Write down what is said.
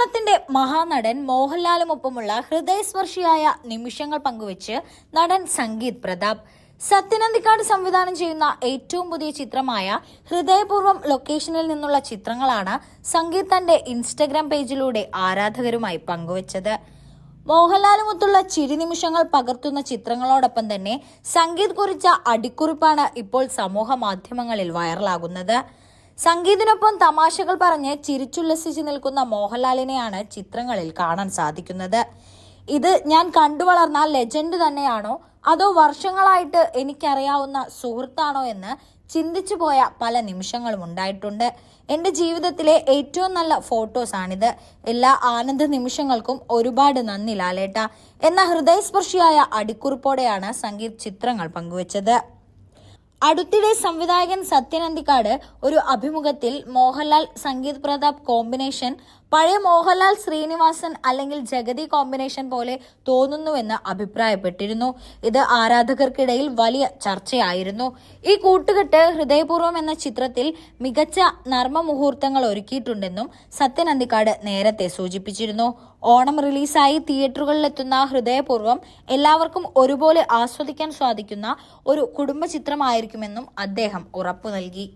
മലയാളത്തിന്റെ മഹാനടൻ മോഹൻലാലുമൊപ്പമുള്ള ഹൃദയസ്പർശിയായ നിമിഷങ്ങൾ പങ്കുവച്ച് നടൻ സംഗീത് പ്രതാപ്. സത്യനന്ദിക്കാട് സംവിധാനം ചെയ്യുന്ന ഏറ്റവും പുതിയ ചിത്രമായ ഹൃദയപൂർവം ലൊക്കേഷനിൽ നിന്നുള്ള ചിത്രങ്ങളാണ് സംഗീത് തന്റെ ഇൻസ്റ്റഗ്രാം പേജിലൂടെ ആരാധകരുമായി പങ്കുവച്ചത്. മോഹൻലാലുമൊത്തുള്ള ചിരി നിമിഷങ്ങൾ പകർത്തുന്ന ചിത്രങ്ങളോടൊപ്പം തന്നെ സംഗീത് കുറിച്ച അടിക്കുറിപ്പാണ് ഇപ്പോൾ സമൂഹ മാധ്യമങ്ങളിൽ വൈറലാകുന്നത്. സംഗീതിനൊപ്പം തമാശകൾ പറഞ്ഞ് ചിരിച്ചുല്ലസിച്ച് നിൽക്കുന്ന മോഹൻലാലിനെയാണ് ചിത്രങ്ങളിൽ കാണാൻ സാധിക്കുന്നത്. ഇത് ഞാൻ കണ്ടു വളർന്ന ലെജൻഡ് തന്നെയാണോ? അതോ വർഷങ്ങളായിട്ട് എനിക്കറിയാവുന്ന സുഹൃത്താണോ എന്ന് ചിന്തിച്ചു പോയ പല നിമിഷങ്ങളും ഉണ്ടായിട്ടുണ്ട്. എന്റെ ജീവിതത്തിലെ ഏറ്റവും നല്ല ഫോട്ടോസാണിത് എല്ലാ ആനന്ദ നിമിഷങ്ങൾക്കും ഒരുപാട് നന്ദി ലാലേട്ട. എന്ന ഹൃദയസ്പർശിയായ അടിക്കുറിപ്പോടെയാണ് സംഗീത് ചിത്രങ്ങൾ പങ്കുവച്ചത്. അടുത്തിടെ സംവിധായകൻ സത്യനന്ദിക്കാട് ഒരു അഭിമുഖത്തിൽ മോഹൻലാൽ സംഗീത് പ്രതാപ് കോമ്പിനേഷൻ പഴയ മോഹൻലാൽ ശ്രീനിവാസൻ അല്ലെങ്കിൽ ജഗതി കോമ്പിനേഷൻ പോലെ തോന്നുന്നുവെന്ന് അഭിപ്രായപ്പെട്ടിരുന്നു. ഇത് ആരാധകർക്കിടയിൽ വലിയ ചർച്ചയായിരുന്നു. ഈ കൂട്ടുകെട്ട് ഹൃദയപൂർവം എന്ന ചിത്രത്തിൽ മികച്ച നർമ്മ മുഹൂർത്തങ്ങൾ ഒരുക്കിയിട്ടുണ്ടെന്നും സത്യനന്ദിക്കാട് നേരത്തെ സൂചിപ്പിച്ചിരുന്നു. ഓണം റിലീസായി തിയേറ്ററുകളിലെത്തുന്ന ഹൃദയപൂർവം എല്ലാവർക്കും ഒരുപോലെ ആസ്വദിക്കാൻ സാധിക്കുന്ന ഒരു കുടുംബ ചിത്രമായിരിക്കുമെന്നും അദ്ദേഹം ഉറപ്പു നൽകി